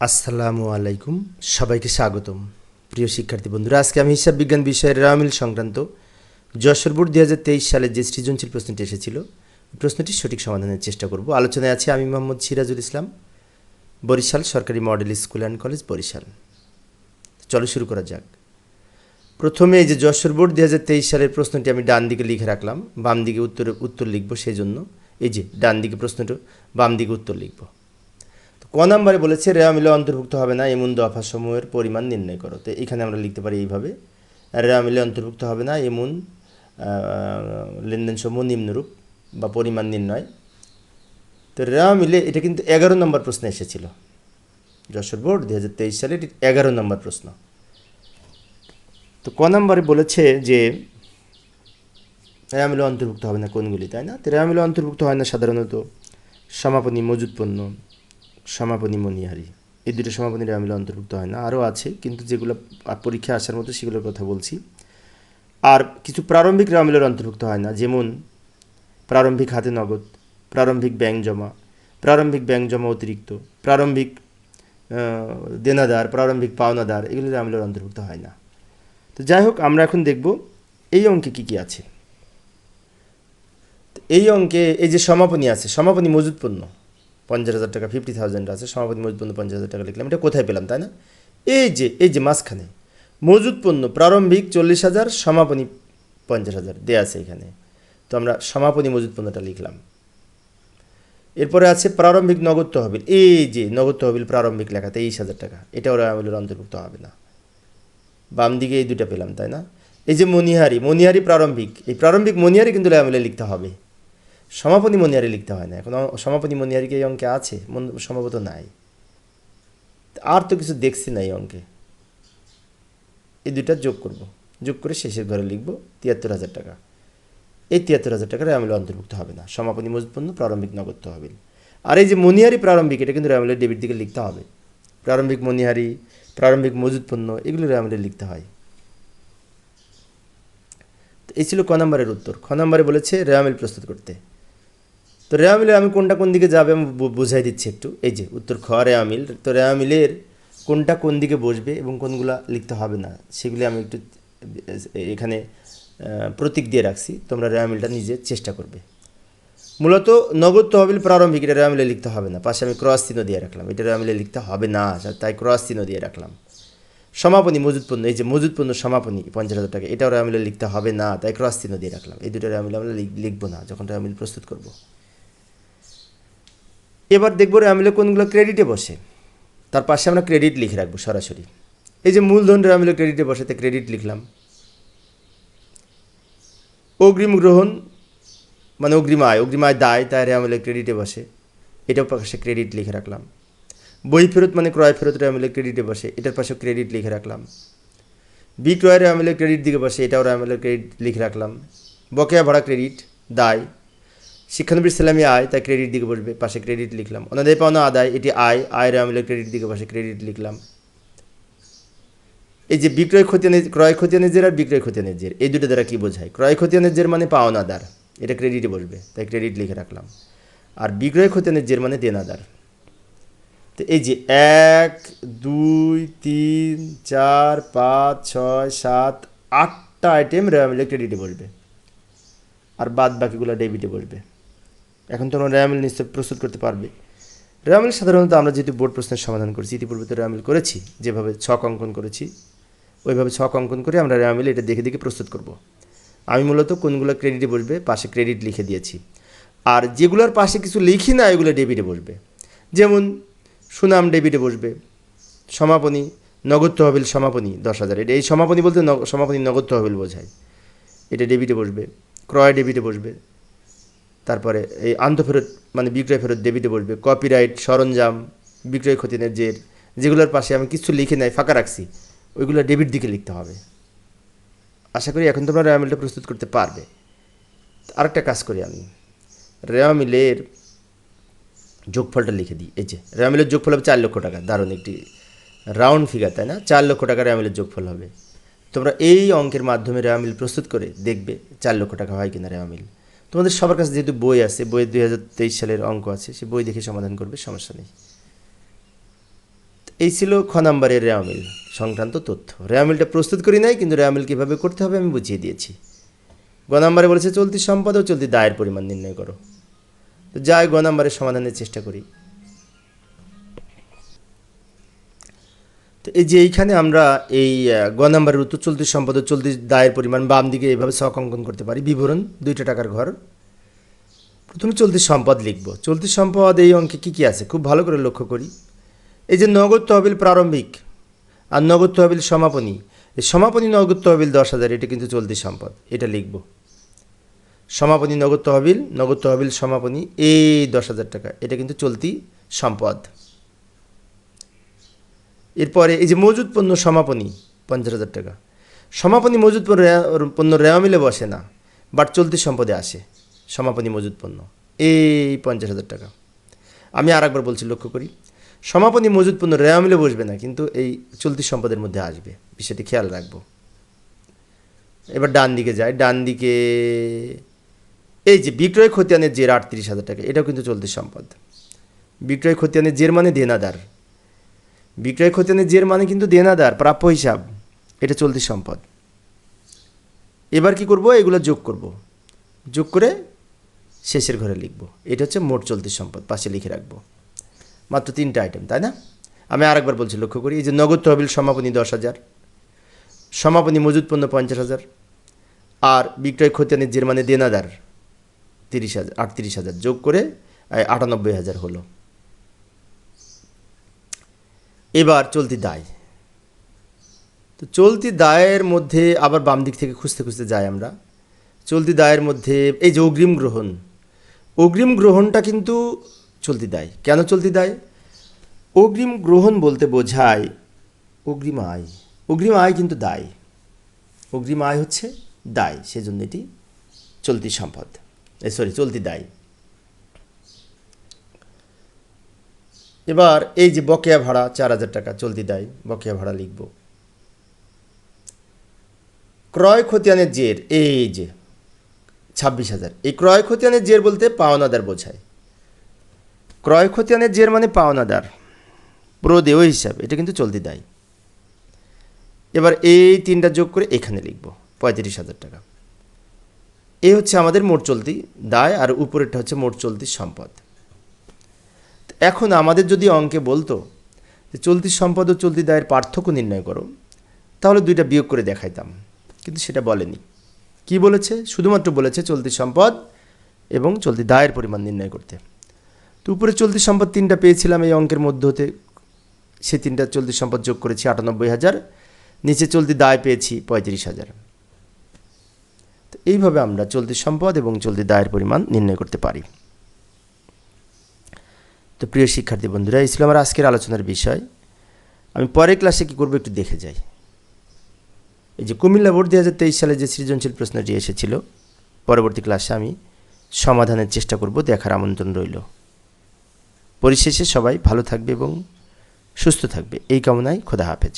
আসসালামু আলাইকুম। সবাইকে স্বাগতম। প্রিয় শিক্ষার্থী বন্ধুরা, আজকে আমি হিসাব বিজ্ঞান বিষয়ের রামিল সংক্রান্ত যশোর বোর্ড দুই হাজার তেইশ সালে যে সৃজনশীল প্রশ্নটি এসেছিল প্রশ্নটির সঠিক সমাধানের চেষ্টা করব। আলোচনায় আছে আমি মোহাম্মদ সিরাজুল ইসলাম, বরিশাল সরকারি model school and college Barishal. চলো শুরু করা যাক। প্রথমে এই যে যশোর বোর্ড দুই হাজার তেইশ সালের প্রশ্নটি আমি ডান দিকে লিখে রাখলাম, বাম দিকে উত্তর উত্তর লিখব সেই জন্য এই যে ডান দিকে প্রশ্নটা, বাম দিকে উত্তর লিখব। ক নম্বরে বলেছে, রেওয়া মিলে অন্তর্ভুক্ত হবে না, এমন দফাসমূহের পরিমাণ নির্ণয় করো। তো এখানে আমরা লিখতে পারি এইভাবে, রেওয়া মিলে অন্তর্ভুক্ত হবে না, এমন লেনদেনসমূহ নিম্নরূপ বা পরিমাণ নির্ণয়। তো রেওয়া মিলে, এটা কিন্তু এগারো নম্বর প্রশ্ন এসেছিল। যশোর বোর্ড দু হাজার তেইশ সালে এটি এগারো নম্বর প্রশ্ন। তো ক নম্বরে বলেছে যে, রেওয়া মিলে অন্তর্ভুক্ত হবে না কোনগুলি, তাই না? তো রেওয়া মিলে অন্তর্ভুক্ত হয় না সাধারণত সমাপনী মজুদ পণ্য সমাপনী মনিহারি এই দুটো সমাপনী রেওয়া মিলে অন্তর্ভুক্ত হয় না। আরও আছে, কিন্তু যেগুলো পরীক্ষা আসার মতো সেগুলোর কথা বলছি। আর কিছু প্রারম্ভিক রামিলের অন্তর্ভুক্ত হয় না, যেমন প্রারম্ভিক হাতে নগদ, প্রারম্ভিক ব্যাংক জমা, প্রারম্ভিক ব্যাংক জমা অতিরিক্ত, প্রারম্ভিক দেনাদার, প্রারম্ভিক পাওনাদার এগুলো রেওয়া মিলের অন্তর্ভুক্ত হয় না। তো যাই হোক, আমরা এখন দেখব এই অঙ্কে কী কী আছে। এই অঙ্কে এই যে সমাপনী আছে, সমাপনী মজুদ পণ্য পঞ্চাশ হাজার টাকা ফিফটি থাউজেন্ড আছে সমাপনী মজুদ পণ্য পঞ্চাশ হাজার টাকা লিখলাম। এটা কোথায় পেলাম, তাই না? এই যে এই যে মাঝখানে, মজুদ পণ্য প্রারম্ভিক চল্লিশ হাজার, সমাপনী পঞ্চাশ হাজার, দেয়া আছে এখানে। তো আমরা সমাপনী মজুদ পণ্যটা লিখলাম। এরপরে আছে প্রারম্ভিক নগদ তহবিল। এই যে নগদ তহবিল প্রারম্ভিক লেখা, তেইশ হাজার টাকা, এটা ওরা আমলের অন্তর্ভুক্ত হবে না। বাম দিকে এই দুটা পেলাম, তাই না? এই যে মনিহারি মনিহারি প্রারম্ভিক, এই প্রারম্ভিক মনিহারি কিন্তু আমলে লিখতে হবে। সমাপনী মনিহারি লিখতে হয় না। এখন সমাপনী মনিহারি কি অঙ্কে আছে সম্ভবত নাই। আর তো কিছু দেখছি না এই অঙ্কে। এই দুইটা যোগ করব। যোগ করে শেষের ঘরে লিখব তিয়াত্তর হাজার টাকা। এই তিয়াত্তর হাজার টাকা রেয়ামিলে অন্তর্ভুক্ত হবে না। সমাপনী মজুদ পণ্য প্রারম্ভিক নগদ তহবিল আর এই যে মনিহারি প্রারম্ভিক, এটা কিন্তু রেয়ামিলের ডেবিট দিকে লিখতে হবে। প্রারম্ভিক মনিহারি প্রারম্ভিক মজুদ পণ্য এগুলো রেয়ামিলে লিখতে হয়। এই ছিল ক নম্বরের উত্তর। খ নম্বরে বলেছে রেয়ামিল প্রস্তুত করতে। তো রেয়ামিলে আমি কোনটা কোন দিকে যাবে আমি বুঝাই দিচ্ছি একটু। এই যে, উত্তর খ রেয়ামিল তো রেয়ামিলের কোনটা কোন দিকে বসবে এবং কোনগুলা লিখতে হবে না, সেগুলি আমি একটু এখানে প্রতীক দিয়ে রাখছি। তোমরা রেয়ামিলটা নিজে চেষ্টা করবে। মূলত নগদ তহবিল প্রারম্ভিক, এটা রেয়ামিলে লিখতে হবে না। পাশে আমি ক্রস চিহ্ন দিয়ে রাখলাম। এটা রেয়ামিলে লিখতে হবে না তাই ক্রস চিহ্ন দিয়ে রাখলাম। সমাপনী, মজুদ পণ্য, এই যে মজুদ পণ্য সমাপনী, পঞ্চাশ হাজার টাকা, এটাও রেয়ামিলে লিখতে হবে না, তাই ক্রস চিহ্ন দিয়ে রাখলাম। এই দুটো রেয়ামিলে আমরা লিখ- লিখব না, যখন রেয়ামিল প্রস্তুত করব। এবার দেখব রেয়ামিলে কোনগুলো ক্রেডিটে বসে। তার পাশে আমরা ক্রেডিট লিখে রাখব সরাসরি। এই যে মূলধন রেয়ামিলে ক্রেডিটে বসে তাই ক্রেডিট লিখলাম। অগ্রিম গ্রহণ মানে অগ্রিম আয় অগ্রিম আয় দায়, তাই রেয়ামিলে ক্রেডিটে বসে। এটাও পাশে ক্রেডিট লিখে রাখলাম। বই ফেরত মানে ক্রয় ফেরত রেয়ামিলে ক্রেডিটে বসে, এটার পাশে ক্রেডিট লিখে রাখলাম। বিক্রয় রেয়ামিলে ক্রেডিট দিকে বসে, এটাও রেয়ামিলে ক্রেডিট লিখে রাখলাম। বকেয়া ভাড়া ক্রেডিট দায়। শিক্ষানবী ইসলামী আয়, তাই ক্রেডিট দিকে বসবে, পাশে ক্রেডিট লিখলাম। অনাদায় পাওনা আদায়, এটি আয় আয় রেয়ামিলে ক্রেডিট দিকে পাশে ক্রেডিট লিখলাম। এই যে বিক্রয় খতিয়ানের ক্রয় খতিয়ানের জের আর বিক্রয় খতিয়ানের জের এই দুটো দ্বারা কী বোঝায়? ক্রয় খতিয়ানের জের মানে পাওনাদার এটা ক্রেডিটে বসবে, তাই ক্রেডিট লিখে রাখলাম। আর বিক্রয় খতিয়ানের জের মানে দেনাদার তো এই যে এক, দুই, তিন, চার, পাঁচ, ছয়, সাত, আটটা আইটেম রেয়ামিলে ক্রেডিটে বসবে। আর বাদ বাকিগুলো ডেবিটে বসবে। এখন তোমরা রেয়ামিল নিশ্চয় প্রস্তুত করতে পারবে। রেয়ামিল সাধারণত আমরা যেহেতু বোর্ড প্রশ্নের সমাধান করেছি ইতিপূর্বে তো রেয়ামিল করেছি, যেভাবে ছক অঙ্কন করেছি, ওইভাবে ছক অঙ্কন করে আমরা রেয়ামিল এটা দেখে দেখে প্রস্তুত করব। আমি মূলত কোনগুলো ক্রেডিটে বসবে, পাশে ক্রেডিট লিখে দিয়েছি। আর যেগুলোর পাশে কিছু লিখি না, এগুলো ডেবিটে বসবে। যেমন সুনাম ডেবিটে বসবে, সমাপনী, নগদ তহবিল সমাপনী, দশ হাজার। এটা এই সমাপনী বলতে সমাপনী নগদ তহবিল বোঝায়। এটা ডেবিটে বসবে, ক্রয় ডেবিটে বসবে তারপরে এই আন্তঃফেরত মানে বিক্রয় ফেরত ডেবিটে বসবে কপিরাইট সরঞ্জাম, বিক্রয় খতিয়ানের জের, যেগুলোর পাশে আমি কিছু লিখে নাই, ফাঁকা রাখছি, ওইগুলো ডেবিট দিকে লিখতে হবে। আশা করি এখন তোমরা রেয়ামিলটা প্রস্তুত করতে পারবে। আরেকটা কাজ করি আমি। রেয়ামিলের যোগফলটা লিখে দিই। এই যে রেয়ামিলের যোগফল হবে চার লক্ষ টাকা, দারুণ একটি রাউন্ড ফিগার তাই না? চার লক্ষ টাকা রেয়ামিলের যোগফল হবে। তোমরা এই অঙ্কের মাধ্যমে রেয়ামিল প্রস্তুত করে দেখবে চার লক্ষ টাকা হয় কিনা রেয়ামিল তোমাদের সবার কাছে যেহেতু বই আছে, বই দুই হাজার তেইশ সালের অঙ্ক আছে, সে বই দেখে সমাধান করবে, সমস্যা নেই। এই ছিল খ নাম্বারের রেয়ামিল সংক্রান্ত তথ্য। রেয়ামিলটা প্রস্তুত করি নাই, কিন্তু রেয়ামিল কীভাবে করতে হবে, আমি বুঝিয়ে দিয়েছি। গ নাম্বারে বলেছে, চলতি সম্পদ ও চলতি দায়ের পরিমাণ নির্ণয় করো। তো যাই, গ নাম্বারের সমাধানের চেষ্টা করি। তো এই যে এইখানে আমরা এই গ নাম্বারের উত্তর চলতি সম্পদ চলতি দায়ের পরিমাণ বাম দিকে এইভাবে শখ অঙ্কন করতে পারি। বিবরণ, দুইটা টাকার ঘর। প্রথমে চলতি সম্পদ লিখব। চলতি সম্পদ এই অঙ্কে কী কী আছে? খুব ভালো করে লক্ষ্য করি। এই যে নগদ তহবিল প্রারম্ভিক আর নগদ তহবিল সমাপনী। এই সমাপনী নগদ তহবিল দশ হাজার, এটা কিন্তু চলতি সম্পদ। এটা লিখব। সমাপনী নগদ তহবিল নগদ তহবিল সমাপনী, এই দশ হাজার টাকা, এটা কিন্তু চলতি সম্পদ। এরপরে এই যে মজুদ পণ্য সমাপনী, পঞ্চাশ হাজার টাকা। সমাপনী মজুদ পণ্য রেয়া- পণ্য রেওয়া মিলে বসে না, বাট চলতি সম্পদে আসে সমাপনী মজুদ পণ্য। এই পঞ্চাশ হাজার টাকা। আমি আর একবার বলছি, লক্ষ্য করি, সমাপনী মজুদ পণ্য রেওয়া মিলে বসবে না, কিন্তু এই চলতি সম্পদের মধ্যে আসবে। বিষয়টি খেয়াল রাখব। এবার ডান দিকে যায় ডান দিকে এই যে বিক্রয় খতিয়ানের জের আটত্রিশ হাজার টাকা, এটাও কিন্তু চলতি সম্পদ। বিক্রয় খতিয়ানের জের মানে দেনাদার। বিক্রয় খতিয়ানের জের মানে কিন্তু দেনাদার, প্রাপ্য হিসাব। এটা চলতি সম্পদ। এবার কি করব? এগুলো যোগ করব। যোগ করে শেষের ঘরে লিখব। এটা হচ্ছে মোট চলতি সম্পদ। পাশে লিখে রাখব। মাত্র তিনটা আইটেম তাই না? আমি আরেকবার বলছি, লক্ষ্য করি। এই যে নগদ তহবিল, সমাপনী দশ হাজার, সমাপনী মজুদ পণ্য পঞ্চাশ হাজার, আর বিক্রয় খতিয়ানের জের মানে দেনাদার তিরিশ হাজার, আটত্রিশ হাজার যোগ করে আটানব্বই হাজার হলো। এবার চলতি দায়। তো চলতি দায়ের মধ্যে আবার বাম দিক থেকে খুঁজতে খুঁজতে যাই আমরা। চলতি দায়ের মধ্যে এই যে অগ্রিম গ্রহণ, অগ্রিম গ্রহণটা কিন্তু চলতি দায়। কেন চলতি দায়? অগ্রিম গ্রহণ বলতে বোঝায় অগ্রিম আয়। অগ্রিম আয় কিন্তু দায়। অগ্রিম আয় হচ্ছে দায়, সেজন্য এটি চলতি সম্পদ। সরি চলতি দায়। এবার এই যে বকেয়া ভাড়া চার হাজার টাকা, চলতি দায় বকেয়া ভাড়া লিখব। ক্রয় খতিয়ানের জের, এই যে ছাব্বিশ হাজার। এই ক্রয় খতিয়ানের জের বলতে পাওনাদার বোঝায়। ক্রয় খতিয়ানের জের মানে পাওনাদার, প্রদেয় হিসাব, এটা কিন্তু চলতি দায়। এবার এই তিনটা যোগ করে এখানে লিখব, পঁয়ত্রিশ হাজার টাকা। এই হচ্ছে আমাদের মোট চলতি দায়, আর উপরেরটা হচ্ছে মোট চলতি সম্পদ। এখন আমাদের যদি অঙ্কে বলতো যে চলতি সম্পদ ও চলতি দায়ের পার্থক্য নির্ণয় করো, তাহলে দুইটা বিয়োগ করে দেখাইতাম। কিন্তু সেটা বলেনি। কি বলেছে? শুধুমাত্র বলেছে চলতি সম্পদ এবং চলতি দায়ের পরিমাণ নির্ণয় করতে। তো উপরে চলতি সম্পদ তিনটা পেয়েছিলাম এই অঙ্কের মধ্য হতে। সে তিনটা চলতি সম্পদ যোগ করেছি আটানব্বই হাজার, নিচে চলতি দায় পেয়েছি পঁয়ত্রিশ হাজার। তো এইভাবে আমরা চলতি সম্পদ এবং চলতি দায়ের পরিমাণ নির্ণয় করতে পারি। তো প্রিয় শিক্ষার্থী বন্ধুরা, এই ছিল আমার আজকের আলোচনার বিষয়। আমি পরের ক্লাসে কী করব একটু দেখে যাই। এই যে কুমিল্লা বোর্ড দু হাজার তেইশ সালে যে সৃজনশীল প্রশ্নটি এসেছিল, পরবর্তী ক্লাসে আমি সমাধানের চেষ্টা করব, দেখার আমন্ত্রণ রইল। পরিশেষে সবাই ভালো থাকবে এবং সুস্থ থাকবে। এই কামনায় খোদা হাফেজ।